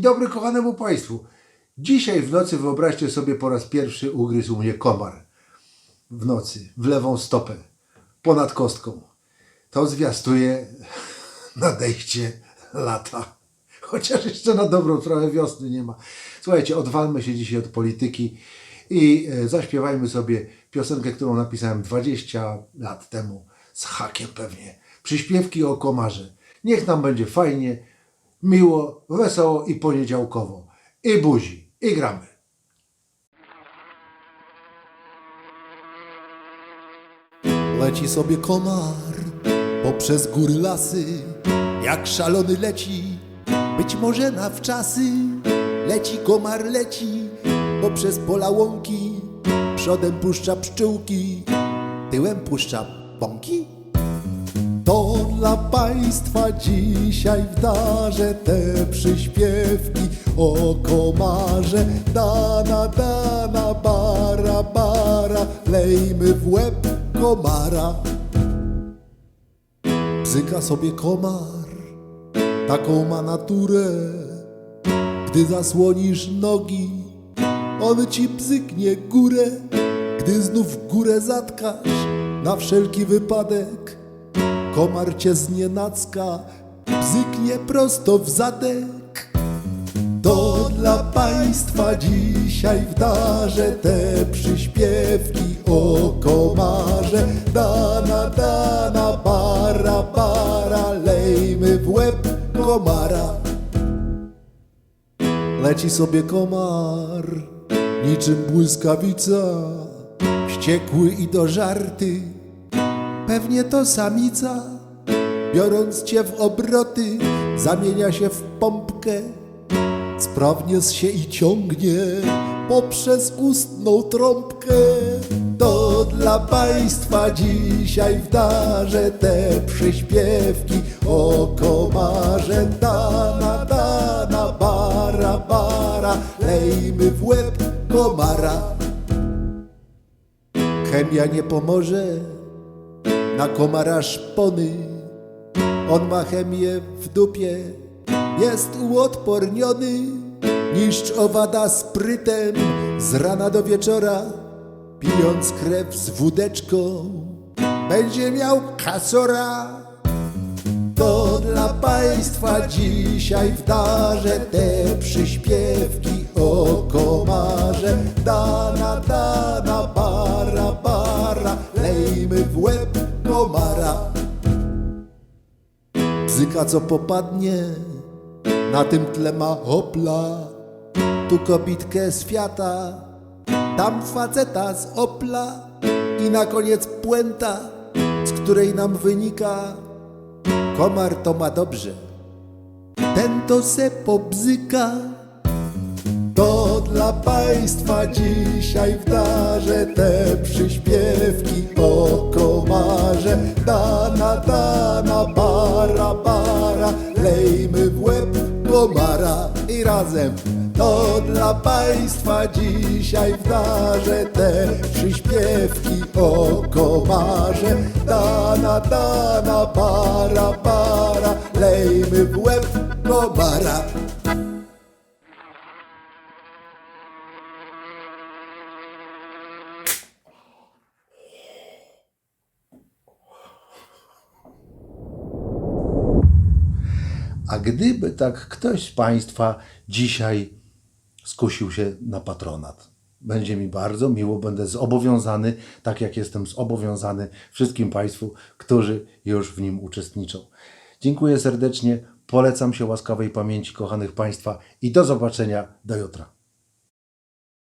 Dzień dobry kochanemu Państwu. Dzisiaj w nocy wyobraźcie sobie po raz pierwszy ugryzł mnie komar. W nocy, w lewą stopę, ponad kostką. To zwiastuje nadejście lata. Chociaż jeszcze na dobrą sprawę wiosny nie ma. Słuchajcie, odwalmy się dzisiaj od polityki i e, zaśpiewajmy sobie piosenkę, którą napisałem 20 lat temu z hakiem pewnie. Przyśpiewki o komarze. Niech nam będzie fajnie, miło, wesoło i poniedziałkowo. I buzi, i gramy. Leci sobie komar poprzez góry lasy, jak szalony leci, być może na wczasy. Leci komar, leci poprzez pola łąki, przodem puszcza pszczółki, tyłem puszcza bąki. To dla Państwa dzisiaj wdarzę te przyśpiewki o komarze. Dana, dana, bara, bara, lejmy w łeb komara. Bzyka sobie komar, taką ma naturę. Gdy zasłonisz nogi, on ci bzyknie górę. Gdy znów górę zatkasz, na wszelki wypadek, komar cię znienacka, bzyknie prosto w zadek. To dla Państwa dzisiaj wdarzę te przyśpiewki o komarze. Dana, dana, bara, bara, lejmy w łeb komara. Leci sobie komar, niczym błyskawica, wściekły i do żarty. Pewnie to samica, biorąc cię w obroty, zamienia się w pompkę. Sprawnie się i ciągnie poprzez ustną trąbkę. To dla Państwa dzisiaj wdarzę te przyśpiewki o komarze. Dana, dana, bara, bara, lejmy w łeb komara. Chemia nie pomoże, na komara szpony. On ma chemię w dupie, jest uodporniony. Niszcz owada sprytem z rana do wieczora, pijąc krew z wódeczką. Będzie miał kasora. To dla Państwa dzisiaj wdarzę te przyśpiewki o komarze. Dana, Bzyka co popadnie, na tym tle ma hopla. Tu kobitkę z Fiata, tam faceta z Opla i na koniec puenta, z której nam wynika, komar to ma dobrze, ten to se pobzyka. To dla Państwa dzisiaj wdarzę te przyśpiewki łeb komara i razem. To dla Państwa dzisiaj wdarzę te przyśpiewki o komarze. Dana, dana, bara, A gdyby tak ktoś z Państwa dzisiaj skusił się na patronat, będzie mi bardzo miło, będę zobowiązany, tak jak jestem zobowiązany wszystkim Państwu, którzy już w nim uczestniczą. Dziękuję serdecznie, polecam się łaskawej pamięci kochanych Państwa i do zobaczenia do jutra.